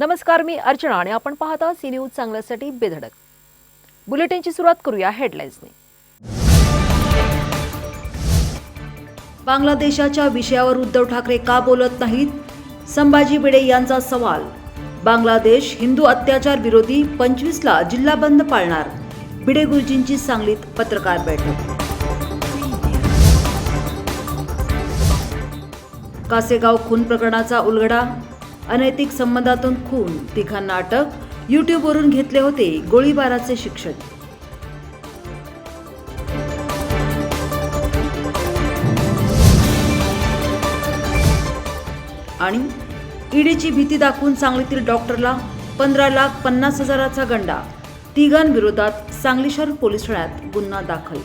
नमस्कार मी अर्चना आणि आपण पाहता सी न्यूज चांगल्यासाठी बेधडक. बुलेटिनची सुरुवात करूया हेडलाईन्सने. बांगलादेशाच्या विषयावर उद्धव ठाकरे का बोलत नाहीत? संभाजी भिडे यांचा सवाल. बांगलादेश हिंदू अत्याचार विरोधी पंचवीसला जिल्हा बंद पाळणार भिडे गुरुजींची सांगलीत पत्रकार बैठक. कासेगाव खून प्रकरणाचा उलगडा अनैतिक संबंधातून खून तिघांना अटक युट्यूबवरून घेतले होते गोळीबाराचे शिक्षण आणि ईडीची भीती दाखवून सांगलीतील डॉक्टरला पंधरा लाख पन्नास हजाराचा गंडा. तिघांविरोधात सांगली शहर पोलीस ठाण्यात गुन्हा दाखल.